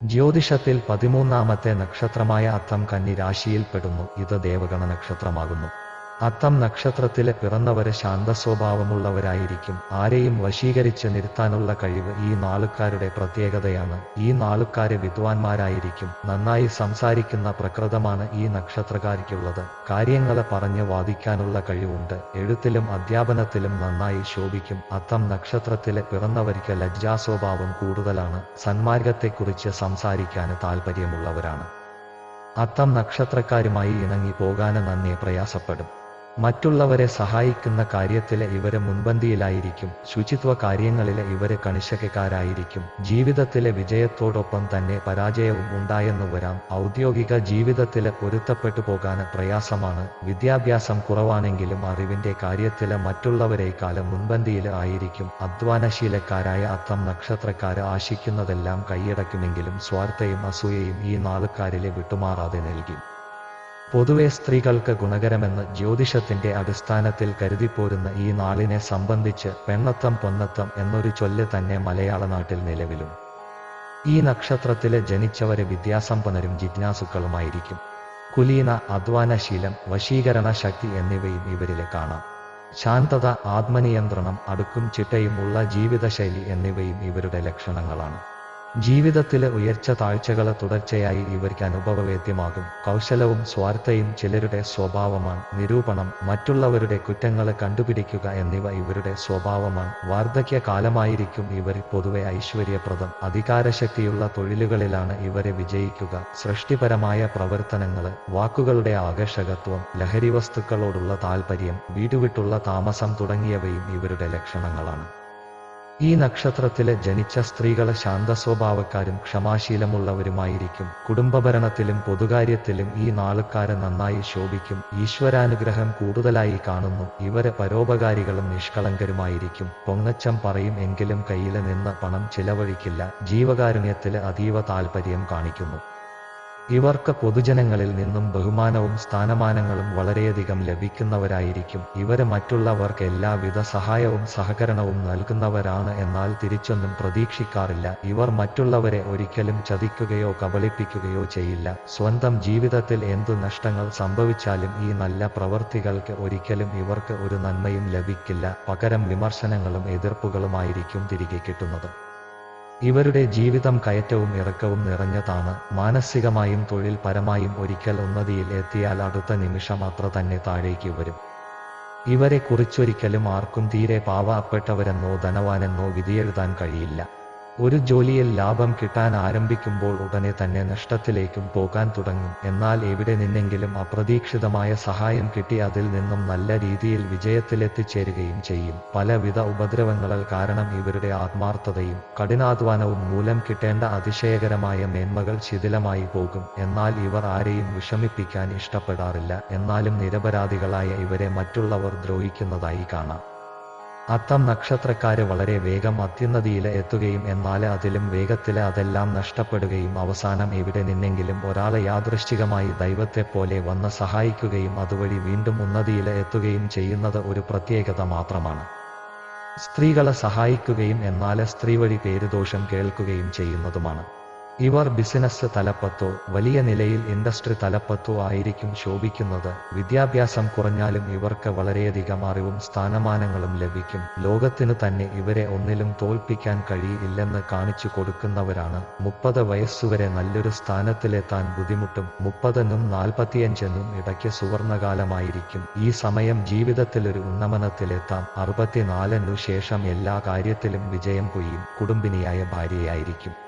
ജ്യോതിഷത്തിൽ പതിമൂന്നാമത്തെ നക്ഷത്രമായ അത്തം കന്നി രാശിയിൽപ്പെടുന്നു ഇത് ദേവഗണ നക്ഷത്രമാകുന്നു. അത്തം നക്ഷത്രത്തിലെ പിറന്നവരെ സ്വഭാവമുള്ളവരായിരിക്കും ആരെയും വശീകരിച്ച് നിർത്താനുള്ള കഴിവ് ഈ നാളുകാരുടെ പ്രത്യേകതയാണ്. ഈ നാളുക്കാരെ വിദ്വാൻമാരായിരിക്കും. നന്നായി സംസാരിക്കുന്ന പ്രകൃതമാണ് ഈ നക്ഷത്രക്കാർക്കുള്ളത് കാര്യങ്ങളെ പറഞ്ഞ് വാദിക്കാനുള്ള കഴിവുണ്ട്. എഴുത്തിലും അധ്യാപനത്തിലും നന്നായി ശോഭിക്കും. അത്തം നക്ഷത്രത്തിലെ പിറന്നവർക്ക് ലജ്ജാസ്വഭാവം കൂടുതലാണ്. സന്മാർഗത്തെക്കുറിച്ച് സംസാരിക്കാൻ താല്പര്യമുള്ളവരാണ് അത്തം നക്ഷത്രക്കാരുമായി ഇണങ്ങി പോകാൻ നന്നേ പ്രയാസപ്പെടും. മറ്റുള്ളവരെ സഹായിക്കുന്ന കാര്യത്തിലെ ഇവർ മുൻപന്തിയിലായിരിക്കും. ശുചിത്വ കാര്യങ്ങളിലെ ഇവർ കണിശകക്കാരായിരിക്കും. ജീവിതത്തിലെ വിജയത്തോടൊപ്പം തന്നെ പരാജയവും ഉണ്ടായെന്നു വരാം. ഔദ്യോഗിക ജീവിതത്തിലെ പൊരുത്തപ്പെട്ടു പോകാൻ പ്രയാസമാണ്. വിദ്യാഭ്യാസം കുറവാണെങ്കിലും അറിവിന്റെ കാര്യത്തിലെ മറ്റുള്ളവരെക്കാളും മുൻപന്തിയിൽ ആയിരിക്കും. അധ്വാനശീലക്കാരായ അത്തം നക്ഷത്രക്കാര് ആശിക്കുന്നതെല്ലാം കൈയടക്കുമെങ്കിലും സ്വാർത്ഥയും അസൂയയും ഈ നാളുകാരിലെ വിട്ടുമാറാതെ നൽകി. പൊതുവെ സ്ത്രീകൾക്ക് ഗുണകരമെന്ന് ജ്യോതിഷത്തിന്റെ അടിസ്ഥാനത്തിൽ കരുതിപ്പോരുന്ന ഈ നാളിനെ സംബന്ധിച്ച് പെണ്ണത്തം പൊന്നത്തം എന്നൊരു ചൊല്ല് തന്നെ മലയാള നാട്ടിൽ നിലവിലും. ഈ നക്ഷത്രത്തിലെ ജനിച്ചവര് വിദ്യാസമ്പന്നരും ജിജ്ഞാസുക്കളുമായിരിക്കും. കുലീന അധ്വാനശീലം വശീകരണ ശക്തി എന്നിവയും ഇവരിലെ കാണാം. ശാന്തത ആത്മനിയന്ത്രണം അടുക്കും ചിട്ടയും ഉള്ള ജീവിതശൈലി എന്നിവയും ഇവരുടെ ലക്ഷണങ്ങളാണ്. ജീവിതത്തിലെ ഉയർച്ച താഴ്ചകളെ തുടർച്ചയായി ഇവർക്ക് അനുഭവവേദ്യമാകും കൗശലവും സ്വാർത്ഥയും ചിലരുടെ സ്വഭാവമാണ്. നിരൂപണം മറ്റുള്ളവരുടെ കുറ്റങ്ങളെ കണ്ടുപിടിക്കുക എന്നിവ ഇവരുടെ സ്വഭാവമാണ്. വാർദ്ധക്യ കാലമായിരിക്കും ഇവർ പൊതുവെ ഐശ്വര്യപ്രദം. അധികാരശക്തിയുള്ള തൊഴിലുകളിലാണ് ഇവരെ വിജയിക്കുക. സൃഷ്ടിപരമായ പ്രവർത്തനങ്ങൾ വാക്കുകളുടെ ആകർഷകത്വം ലഹരി വസ്തുക്കളോടുള്ള താൽപര്യം വീടുവിട്ടുള്ള താമസം തുടങ്ങിയവയും ഇവരുടെ ലക്ഷണങ്ങളാണ്. ഈ നക്ഷത്രത്തിലെ ജനിച്ച സ്ത്രീകളെ ശാന്ത സ്വഭാവക്കാരും ക്ഷമാശീലമുള്ളവരുമായിരിക്കും. കുടുംബഭരണത്തിലും പൊതുകാര്യത്തിലും ഈ നാളുകാരെ നന്നായി ശോഭിക്കും. ഈശ്വരാനുഗ്രഹം കൂടുതലായി കാണുന്നു. ഇവരെ പരോപകാരികളും നിഷ്കളങ്കരുമായിരിക്കും. പൊങ്ങച്ചം പറയും എങ്കിലും കയ്യിലെ നിന്ന് പണം ചിലവഴിക്കില്ല. ജീവകാരുണ്യത്തിലെ അതീവ താൽപര്യം കാണിക്കുന്നു. ഇവർക്ക് പൊതുജനങ്ങളിൽ നിന്നും ബഹുമാനവും സ്ഥാനമാനങ്ങളും വളരെയധികം ലഭിക്കുന്നവരായിരിക്കും. ഇവർ മറ്റുള്ളവർക്ക് എല്ലാവിധ സഹായവും സഹകരണവും നൽകുന്നവരാണ് എന്നാൽ തിരിച്ചൊന്നും പ്രതീക്ഷിക്കാറില്ല. ഇവർ മറ്റുള്ളവരെ ഒരിക്കലും ചതിക്കുകയോ കബളിപ്പിക്കുകയോ ചെയ്യില്ല. സ്വന്തം ജീവിതത്തിൽ എന്തു നഷ്ടങ്ങൾ സംഭവിച്ചാലും ഈ നല്ല പ്രവൃത്തികൾക്ക് ഒരിക്കലും ഇവർക്ക് ഒരു നന്മയും ലഭിക്കില്ല. പകരം വിമർശനങ്ങളും എതിർപ്പുകളുമായിരിക്കും തിരികെ കിട്ടുന്നത്. ഇവരുടെ ജീവിതം കയറ്റവും ഇറക്കവും നിറഞ്ഞതാണ്. മാനസികമായും തൊഴിൽ പരമായും ഒരിക്കൽ ഉന്നതിയിൽ എത്തിയാൽ അടുത്ത നിമിഷം അത്ര തന്നെ താഴേക്ക് വരും. ഇവരെ കുറിച്ചൊരിക്കലും ആർക്കും തീരെ പാവപ്പെട്ടവരെന്നോ ധനവാനെന്നോ വിധിയെഴുതാൻ കഴിയില്ല. ഒരു ജോലിയിൽ ലാഭം കിട്ടാൻ ആരംഭിക്കുമ്പോൾ ഉടനെ തന്നെ നഷ്ടത്തിലേക്കും പോകാൻ തുടങ്ങും. എന്നാൽ എവിടെ നിന്നെങ്കിലും അപ്രതീക്ഷിതമായ സഹായം കിട്ടി അതിൽ നിന്നും നല്ല രീതിയിൽ വിജയത്തിലെത്തിച്ചേരുകയും ചെയ്യും. പലവിധ ഉപദ്രവങ്ങളാൽ കാരണം ഇവരുടെ ആത്മാർത്ഥതയും കഠിനാധ്വാനവും മൂലം കിട്ടേണ്ട അതിശയകരമായ മേന്മകൾ ശിഥിലമായി പോകും. എന്നാൽ ഇവർ ആരെയും വിഷമിപ്പിക്കാൻ ഇഷ്ടപ്പെടാറില്ല. എന്നാലും നിരപരാധികളായ ഇവരെ മറ്റുള്ളവർ ദ്രോഹിക്കുന്നതായി കാണാം. അത്തം നക്ഷത്രക്കാര് വളരെ വേഗം അത്യുന്നതിയിൽ എത്തുകയും എന്നാൽ അതിലും വേഗത്തിൽ അതെല്ലാം നഷ്ടപ്പെടുകയും അവസാനം എവിടെ നിന്നെങ്കിലും ഒരാളെ യാദൃശ്ചികമായി ദൈവത്തെപ്പോലെ വന്ന് സഹായിക്കുകയും അതുവഴി വീണ്ടും ഉന്നതിയിൽ എത്തുകയും ചെയ്യുന്നത് ഒരു പ്രത്യേകത മാത്രമാണ്. സ്ത്രീകളെ സഹായിക്കുകയും എന്നാൽ സ്ത്രീ വഴി പേരുദോഷം കേൾക്കുകയും ചെയ്യുന്നതുമാണ്. ഇവർ ബിസിനസ് തലപ്പത്തോ വലിയ നിലയിൽ ഇൻഡസ്ട്രി തലപ്പത്തോ ആയിരിക്കും ശോഭിക്കുന്നത്. വിദ്യാഭ്യാസം കുറഞ്ഞാലും ഇവർക്ക് വളരെയധികം അറിവും സ്ഥാനമാനങ്ങളും ലഭിക്കും. ലോകത്തിനു തന്നെ ഇവരെ ഒന്നിലും തോൽപ്പിക്കാൻ കഴിയില്ലെന്ന് കാണിച്ചു കൊടുക്കുന്നവരാണ്. മുപ്പത് വയസ്സുവരെ നല്ലൊരു സ്ഥാനത്തിലെത്താൻ ബുദ്ധിമുട്ടും മുപ്പതെന്നും നാൽപ്പത്തിയഞ്ചെന്നും ഇടയ്ക്ക് സുവർണകാലമായിരിക്കും. ഈ സമയം ജീവിതത്തിലൊരു ഉന്നമനത്തിലെത്താം. അറുപത്തിനാലിനു ശേഷം എല്ലാ കാര്യത്തിലും വിജയം കൊയ്യും. കുടുംബിനിയായ ഭാര്യയായിരിക്കും.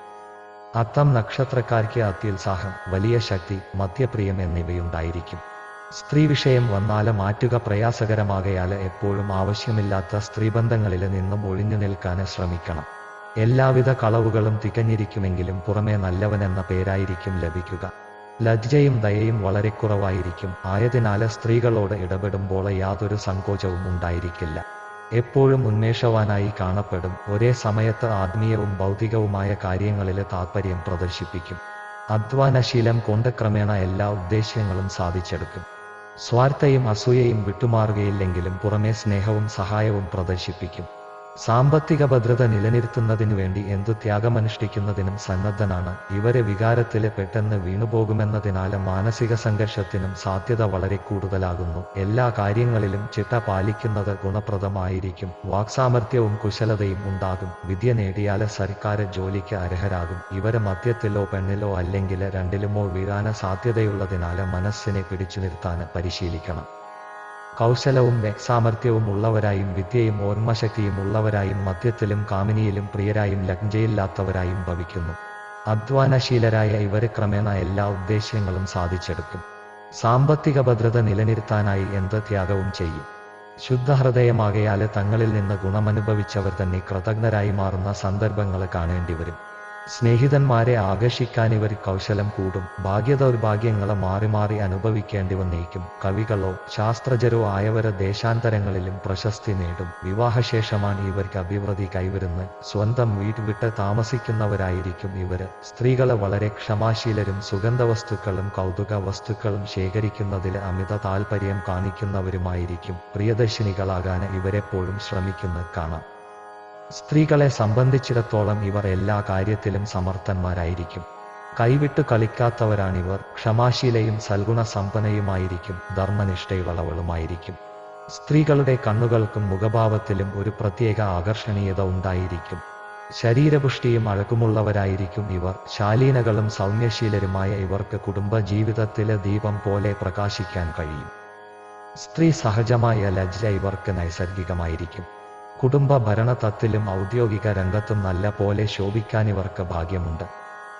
അത്തം നക്ഷത്രക്കാർക്ക് അത്യുത്സാഹം വലിയ ശക്തി മദ്യപ്രിയം എന്നിവയുണ്ടായിരിക്കും. സ്ത്രീ വിഷയം വന്നാൽ മാറ്റുക പ്രയാസകരമാകയാൽ എപ്പോഴും ആവശ്യമില്ലാത്ത സ്ത്രീബന്ധങ്ങളിൽ നിന്നും ഒഴിഞ്ഞു നിൽക്കാൻ ശ്രമിക്കണം. എല്ലാവിധ കളവുകളും തികഞ്ഞിരിക്കുമെങ്കിലും പുറമേ നല്ലവനെന്ന പേരായിരിക്കും ലഭിക്കുക. ലജ്ജയും ദയയും വളരെ കുറവായിരിക്കും. ആയതിനാല് സ്ത്രീകളോട് ഇടപെടുമ്പോൾ യാതൊരു സങ്കോചവും ഉണ്ടായിരിക്കില്ല. എപ്പോഴും ഉന്മേഷവാനായി കാണപ്പെടും. ഒരേ സമയത്ത് ആത്മീയവും ഭൗതികവുമായ കാര്യങ്ങളിൽ താത്പര്യം പ്രദർശിപ്പിക്കും. അധ്വാനശീലം കൊണ്ട് ക്രമേണ എല്ലാ ഉദ്ദേശ്യങ്ങളും സാധിച്ചെടുക്കും. സ്വാർത്ഥയും അസൂയയും വിട്ടുമാറുകയില്ലെങ്കിലും പുറമേ സ്നേഹവും സഹായവും പ്രദർശിപ്പിക്കും. സാമ്പത്തിക ഭദ്രത നിലനിർത്തുന്നതിനു വേണ്ടി എന്തു ത്യാഗമനുഷ്ഠിക്കുന്നതിനും സന്നദ്ധനാണ്. ഇവരെ വികാരത്തിലെ പെട്ടെന്ന് വീണുപോകുമെന്നതിനാല് മാനസിക സംഘർഷത്തിനും സാധ്യത വളരെ കൂടുതലാകുന്നു. എല്ലാ കാര്യങ്ങളിലും ചിട്ട പാലിക്കുന്നത് ഗുണപ്രദമായിരിക്കും. വാക്സാമർത്ഥ്യവും കുശലതയും ഉണ്ടാകും. വിദ്യ നേടിയാൽ സർക്കാർ ജോലിക്ക് അർഹരാകും. ഇവരെ മദ്യത്തിലോ പെണ്ണിലോ അല്ലെങ്കിൽ രണ്ടിലുമോ വീഴാന സാധ്യതയുള്ളതിനാല് മനസ്സിനെ പിടിച്ചു നിർത്താന് പരിശീലിക്കണം. കൗശലവും സാമർഥ്യവും ഉള്ളവരായും വിദ്യയും ഓർമ്മശക്തിയും ഉള്ളവരായും മദ്യത്തിലും കാമിനിയിലും പ്രിയരായും ലജ്ജയില്ലാത്തവരായും ഭവിക്കുന്നു. അധ്വാനശീലരായ ഇവർ ക്രമേണ എല്ലാ ഉദ്ദേശ്യങ്ങളും സാധിച്ചെടുക്കും. സാമ്പത്തിക ഭദ്രത നിലനിർത്താനായി എന്ത് ത്യാഗവും ചെയ്യും. ശുദ്ധഹൃദയമാകയാൽ തങ്ങളിൽ നിന്ന് ഗുണമനുഭവിച്ചവർ തന്നെ കൃതജ്ഞരായി മാറുന്ന സന്ദർഭങ്ങൾ കാണേണ്ടി വരും സ്നേഹിതന്മാരെ ആകർഷിക്കാൻ ഇവർ കൗശലം കൂടും ഭാഗ്യദൗർഭാഗ്യങ്ങളെ മാറി മാറി അനുഭവിക്കേണ്ടി വന്നേക്കും. കവികളോ ശാസ്ത്രജരോ ആയവരെ ദേശാന്തരങ്ങളിലും പ്രശസ്തി നേടും. വിവാഹശേഷമാണ് ഇവർക്ക് അഭിവൃദ്ധി കൈവരുന്നത്. സ്വന്തം വീട് വിട്ട് താമസിക്കുന്നവരായിരിക്കും ഇവർ. സ്ത്രീകളെ വളരെ ക്ഷമാശീലരും സുഗന്ധവസ്തുക്കളും കൗതുക വസ്തുക്കളും ശേഖരിക്കുന്നതിൽ അമിത താൽപര്യം കാണിക്കുന്നവരുമായിരിക്കും. പ്രിയദർശിനികളാകാൻ ഇവരെപ്പോഴും ശ്രമിക്കുന്നത് കാണാം. സ്ത്രീകളെ സംബന്ധിച്ചിടത്തോളം ഇവർ എല്ലാ കാര്യത്തിലും സമർത്ഥന്മാരായിരിക്കും. കൈവിട്ട് കളിക്കാത്തവരാണിവർ ക്ഷമാശീലയും സൽഗുണ സമ്പന്നയുമായിരിക്കും ധർമ്മനിഷ്ഠയുള്ളവളുമായിരിക്കും. സ്ത്രീകളുടെ കണ്ണുകൾക്കും മുഖഭാവത്തിലും ഒരു പ്രത്യേക ആകർഷണീയത ഉണ്ടായിരിക്കും. ശരീരപുഷ്ടിയും അഴകുമുള്ളവരായിരിക്കും ഇവർ ശാലീനകളും സൗമ്യശീലരുമായ ഇവർക്ക് കുടുംബ ജീവിതത്തിലെ ദീപം പോലെ പ്രകാശിക്കാൻ കഴിയും. സ്ത്രീ സഹജമായ ലജ്ജ ഇവർക്ക് നൈസർഗികമായിരിക്കും. കുടുംബ ഭരണതത്തിലും ഔദ്യോഗിക രംഗത്തും നല്ല പോലെ ശോഭിക്കാനിവർക്ക് ഭാഗ്യമുണ്ട്.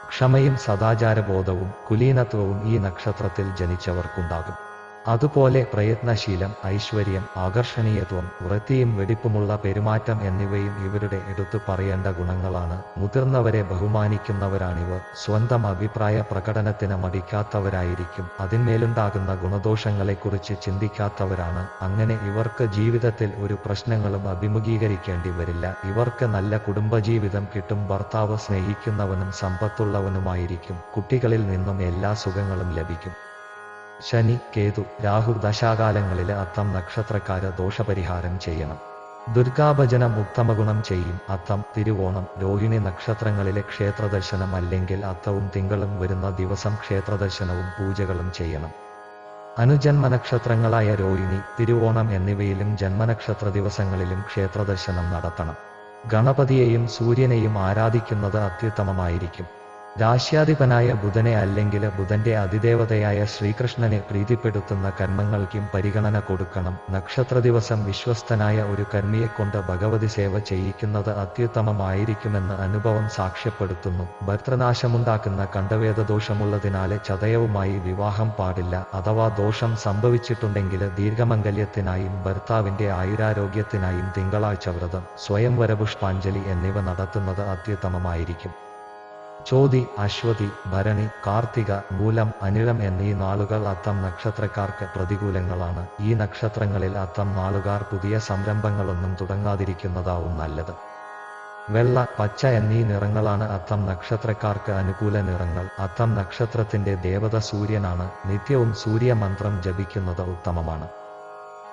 ക്ഷമയും സദാചാരബോധവും കുലീനത്വവും ഈ നക്ഷത്രത്തിൽ ജനിച്ചവർക്കുണ്ടാകും. അതുപോലെ പ്രയത്നശീലം ഐശ്വര്യം ആകർഷണീയത്വം വൃത്തിയും വെടിപ്പുമുള്ള പെരുമാറ്റം എന്നിവയും ഇവരുടെ എടുത്തു പറയേണ്ട ഗുണങ്ങളാണ്. മുതിർന്നവരെ ബഹുമാനിക്കുന്നവരാണിവർ. സ്വന്തം അഭിപ്രായ പ്രകടനത്തിന് മടിക്കാത്തവരായിരിക്കും. അതിന്മേലുണ്ടാകുന്ന ഗുണദോഷങ്ങളെക്കുറിച്ച് ചിന്തിക്കാത്തവരാണ്. അങ്ങനെ ഇവർക്ക് ജീവിതത്തിൽ ഒരു പ്രശ്നങ്ങളും അഭിമുഖീകരിക്കേണ്ടി വരില്ല. ഇവർക്ക് നല്ല കുടുംബജീവിതം കിട്ടും. ഭർത്താവ് സ്നേഹിക്കുന്നവനും സമ്പത്തുള്ളവനുമായിരിക്കും. കുട്ടികളിൽ നിന്നും എല്ലാ സുഖങ്ങളും ലഭിക്കും. ശനി കേതു രാഹു ദശാകാലങ്ങളിലെ അത്തം നക്ഷത്രക്കാര് ദോഷപരിഹാരം ചെയ്യണം. ദുർഗാഭജനം ഉത്തമഗുണം ചെയ്യും. അത്തം തിരുവോണം രോഹിണി നക്ഷത്രങ്ങളിലെ ക്ഷേത്രദർശനം അല്ലെങ്കിൽ അത്തവും തിങ്കളും വരുന്ന ദിവസം ക്ഷേത്രദർശനവും പൂജകളും ചെയ്യണം. അനുജന്മ നക്ഷത്രങ്ങളായ രോഹിണി തിരുവോണം എന്നിവയിലും ജന്മനക്ഷത്ര ദിവസങ്ങളിലും ക്ഷേത്രദർശനം നടത്തണം. ഗണപതിയെയും സൂര്യനെയും ആരാധിക്കുന്നത് അത്യുത്തമമായിരിക്കും. രാശ്യാധിപനായ ബുധനെ അല്ലെങ്കിൽ ബുധന്റെ അതിദേവതയായ ശ്രീകൃഷ്ണനെ പ്രീതിപ്പെടുത്തുന്ന കർമ്മങ്ങൾക്കും പരിഗണന കൊടുക്കണം. നക്ഷത്ര ദിവസം വിശ്വസ്തനായ ഒരു കർമ്മിയെക്കൊണ്ട് ഭഗവതി സേവ ചെയ്യിക്കുന്നത് അത്യുത്തമമായിരിക്കുമെന്ന് അനുഭവം സാക്ഷ്യപ്പെടുത്തുന്നു. ഭർത്തനാശമുണ്ടാക്കുന്ന കണ്ടവേദ ദോഷമുള്ളതിനാല് ചതയവുമായി വിവാഹം പാടില്ല. അഥവാ ദോഷം സംഭവിച്ചിട്ടുണ്ടെങ്കിൽ ദീർഘമംഗല്യത്തിനായും ഭർത്താവിന്റെ ആയുരാരോഗ്യത്തിനായും തിങ്കളാഴ്ച വ്രതം സ്വയംവര പുഷ്പാഞ്ജലി എന്നിവ നടത്തുന്നത് അത്യുത്തമമായിരിക്കും. ചോതി അശ്വതി ഭരണി കാർത്തിക മൂലം അനിഴം എന്നീ നാളുകൾ അത്തം നക്ഷത്രക്കാർക്ക് പ്രതികൂലങ്ങളാണ്. ഈ നക്ഷത്രങ്ങളിൽ അത്തം നാളുകാർ പുതിയ സംരംഭങ്ങളൊന്നും തുടങ്ങാതിരിക്കുന്നതാവും നല്ലത്. വെള്ള പച്ച എന്നീ നിറങ്ങളാണ് അത്തം നക്ഷത്രക്കാർക്ക് അനുകൂല നിറങ്ങൾ. അത്തം നക്ഷത്രത്തിന്റെ ദേവത സൂര്യനാണ്. നിത്യവും സൂര്യമന്ത്രം ജപിക്കുന്നത് ഉത്തമമാണ്.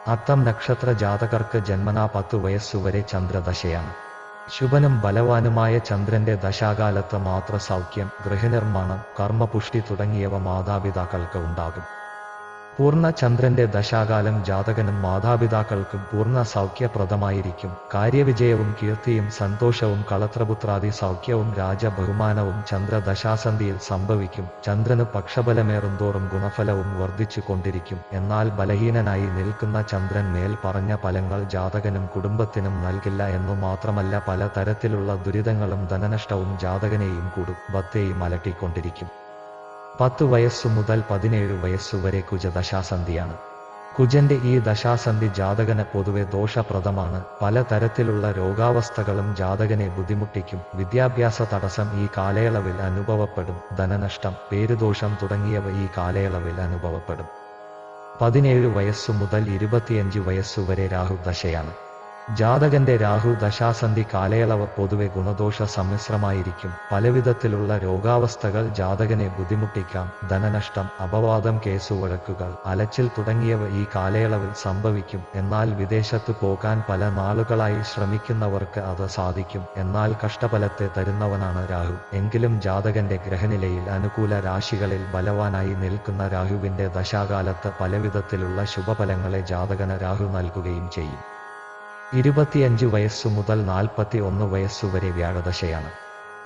അത്തം നക്ഷത്ര ജാതകർക്ക് ജന്മനാ പത്തു വയസ്സുവരെ ചന്ദ്രദശയാണ്. ശുഭനും ബലവാനുമായ ചന്ദ്രന്റെ ദശാകാലത്ത് മാത്ര സൗഖ്യം ഗൃഹനിർമ്മാണം കർമ്മപുഷ്ടി തുടങ്ങിയവ മാതാപിതാക്കൾക്ക് ഉണ്ടാകും. പൂർണ ചന്ദ്രന്റെ ദശാകാലം ജാതകനും മാതാപിതാക്കൾക്കും പൂർണ സൗഖ്യപ്രദമായിരിക്കും കാര്യവിജയവും കീർത്തിയും സന്തോഷവും കളത്രപുത്രാദി സൗഖ്യവും രാജബഹുമാനവും ചന്ദ്രദശാസന്ധിയിൽ സംഭവിക്കും. ചന്ദ്രന് പക്ഷബലമേറുന്തോറും ഗുണഫലവും വർദ്ധിച്ചു കൊണ്ടിരിക്കും എന്നാൽ ബലഹീനനായി നിൽക്കുന്ന ചന്ദ്രൻ മേൽ പറഞ്ഞ ഫലങ്ങൾ ജാതകനും കുടുംബത്തിനും നൽകില്ല എന്നു മാത്രമല്ല പല തരത്തിലുള്ള ദുരിതങ്ങളും ധനനഷ്ടവും ജാതകനെയും കുടുംബത്തെയും അലട്ടിക്കൊണ്ടിരിക്കും. പത്ത് വയസ്സു മുതൽ പതിനേഴ് വയസ്സുവരെ കുജദശാസന്ധിയാണ്. കുജന്റെ ഈ ദശാസന്ധി ജാതകന് പൊതുവെ ദോഷപ്രദമാണ്. പലതരത്തിലുള്ള രോഗാവസ്ഥകളും ജാതകനെ ബുദ്ധിമുട്ടിക്കും. വിദ്യാഭ്യാസ തടസ്സം ഈ കാലയളവിൽ അനുഭവപ്പെടും. ധനനഷ്ടം പേരുദോഷം തുടങ്ങിയവ ഈ കാലയളവിൽ അനുഭവപ്പെടും. പതിനേഴ് വയസ്സു മുതൽ ഇരുപത്തിയഞ്ച് വയസ്സുവരെ രാഹുദശയാണ്. ജാതകന്റെ രാഹു ദശാസന്ധി കാലയളവ് പൊതുവെ ഗുണദോഷ സമ്മിശ്രമായിരിക്കും. പലവിധത്തിലുള്ള രോഗാവസ്ഥകൾ ജാതകനെ ബുദ്ധിമുട്ടിക്കാം. ധനനഷ്ടം അപവാദം കേസുവഴക്കുകൾ അലച്ചിൽ തുടങ്ങിയവ ഈ കാലയളവിൽ സംഭവിക്കും. എന്നാൽ വിദേശത്ത് പോകാൻ പല നാളുകളായി ശ്രമിക്കുന്നവർക്ക് അത് സാധിക്കും. എന്നാൽ കഷ്ടഫലത്തെ തരുന്നവനാണ് രാഹു. എങ്കിലും ജാതകന്റെ ഗ്രഹനിലയിൽ അനുകൂല രാശികളിൽ ബലവാനായി നിൽക്കുന്ന രാഹുവിന്റെ ദശാകാലത്ത് പലവിധത്തിലുള്ള ശുഭഫലങ്ങളെ ജാതകന് രാഹു നൽകുകയും ചെയ്യും. ഇരുപത്തിയഞ്ച് വയസ്സു മുതൽ നാൽപ്പത്തി ഒന്ന് വയസ്സുവരെ വ്യാഴദശയാണ്.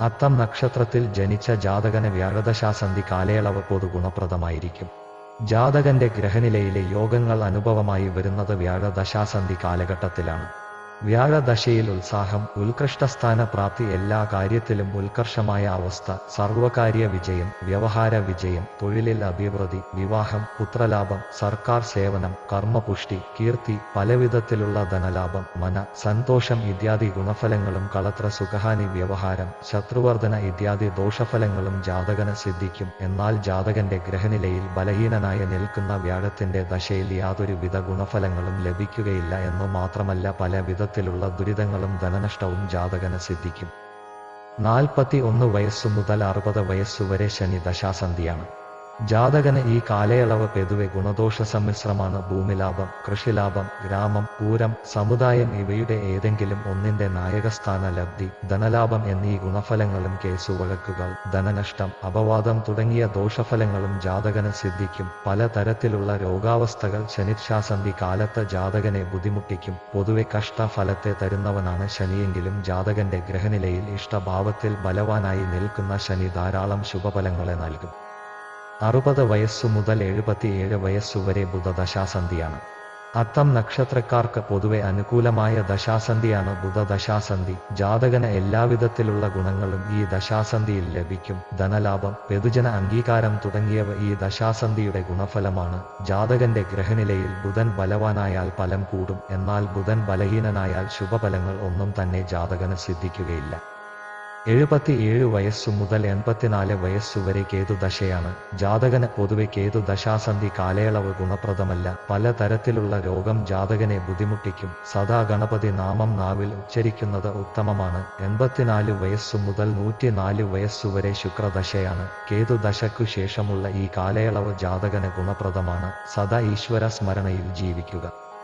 അത്തം നക്ഷത്രത്തിൽ ജനിച്ച ജാതകന് വ്യാഴദശാസന്ധി കാലയളവ് പൊതു ഗുണപ്രദമായിരിക്കും. ജാതകന്റെ ഗ്രഹനിലയിലെ യോഗങ്ങൾ അനുഭവമായി വരുന്നത് വ്യാഴദശാസന്ധി കാലഘട്ടത്തിലാണ്. വ്യാഴദശയിൽ ഉത്സാഹം ഉത്കൃഷ്ടസ്ഥാന പ്രാപ്തി എല്ലാ കാര്യത്തിലും ഉത്കർഷമായ അവസ്ഥ സർവകാര്യ വിജയം വ്യവഹാര വിജയം തൊഴിലിൽ അഭിവൃദ്ധി വിവാഹം പുത്രലാഭം സർക്കാർ സേവനം കർമ്മപുഷ്ടി കീർത്തി പലവിധത്തിലുള്ള ധനലാഭം മന സന്തോഷം ഇത്യാദി ഗുണഫലങ്ങളും കളത്ര സുഖഹാനി വ്യവഹാരം ശത്രുവർദ്ധന ഇത്യാദി ദോഷഫലങ്ങളും ജാതകന് സിദ്ധിക്കും. എന്നാൽ ജാതകന്റെ ഗ്രഹനിലയിൽ ബലഹീനനായ നിൽക്കുന്ന വ്യാഴത്തിന്റെ ദശയിൽ യാതൊരുവിധ ഗുണഫലങ്ങളും ലഭിക്കുകയില്ല എന്നു മാത്രമല്ല പല വിധത്തിലുള്ള ദുരിതങ്ങളും ധനനഷ്ടവും ജാതകന് സിദ്ധിക്കും. നാൽപ്പത്തി ഒന്ന് വയസ്സു മുതൽ അറുപത് വയസ്സുവരെ ശനി ദശാസന്ധിയാണ്. ജാതകന് ഈ കാലയളവ് പെതുവെ ഗുണദോഷ സമ്മിശ്രമാണ് ഭൂമിലാഭം കൃഷിലാഭം ഗ്രാമം പൂരം സമുദായം ഇവയുടെ ഏതെങ്കിലും ഒന്നിന്റെ നായകസ്ഥാന ലബ്ധി ധനലാഭം എന്നീ ഗുണഫലങ്ങളും കേസുവഴക്കുകൾ ധനനഷ്ടം അപവാദം തുടങ്ങിയ ദോഷഫലങ്ങളും ജാതകന് സിദ്ധിക്കും. പലതരത്തിലുള്ള രോഗാവസ്ഥകൾ ശനിശാസന്ധി കാലത്ത് ജാതകനെ ബുദ്ധിമുട്ടിക്കും. പൊതുവെ കഷ്ടഫലത്തെ തരുന്നവനാണ് ശനിയെങ്കിലും ജാതകന്റെ ഗ്രഹനിലയിൽ ഇഷ്ടഭാവത്തിൽ ബലവാനായി നിൽക്കുന്ന ശനി ധാരാളം ശുഭഫലങ്ങളെ നൽകും. അറുപത് വയസ്സു മുതൽ എഴുപത്തിയേഴ് വയസ്സുവരെ ബുധദശാസന്ധിയാണ്. അത്തം നക്ഷത്രക്കാർക്ക് പൊതുവെ അനുകൂലമായ ദശാസന്ധിയാണ് ബുധദശാസന്ധി. ജാതകന് എല്ലാവിധത്തിലുള്ള ഗുണങ്ങളും ഈ ദശാസന്ധിയിൽ ലഭിക്കും. ധനലാഭം പെതുജന അംഗീകാരം തുടങ്ങിയവ ഈ ദശാസന്ധിയുടെ ഗുണഫലമാണ്. ജാതകന്റെ ഗ്രഹനിലയിൽ ബുധൻ ബലവാനായാൽ ഫലം കൂടും. എന്നാൽ ബുധൻ ബലഹീനനായാൽ ശുഭഫലങ്ങൾ ഒന്നും തന്നെ ജാതകന് സിദ്ധിക്കുകയില്ല. എഴുപത്തിയേഴ് വയസ്സു മുതൽ എൺപത്തിനാല് വയസ്സുവരെ കേതുദശയാണ്. ജാതകന് പൊതുവെ കേതു ദശാസന്ധി കാലയളവ് ഗുണപ്രദമല്ല. പലതരത്തിലുള്ള രോഗം ജാതകനെ ബുദ്ധിമുട്ടിക്കും. സദാ ഗണപതി നാമം നാവിൽ ഉച്ചരിക്കുന്നത് ഉത്തമമാണ്. എൺപത്തിനാല് വയസ്സു മുതൽ നൂറ്റിനാല് വയസ്സുവരെ ശുക്രദശയാണ്. കേതുദശയ്ക്കു ശേഷമുള്ള ഈ കാലയളവ് ജാതകന് ഗുണപ്രദമാണ്. സദാ ഈശ്വര സ്മരണയിൽ ജീവിക്കുക.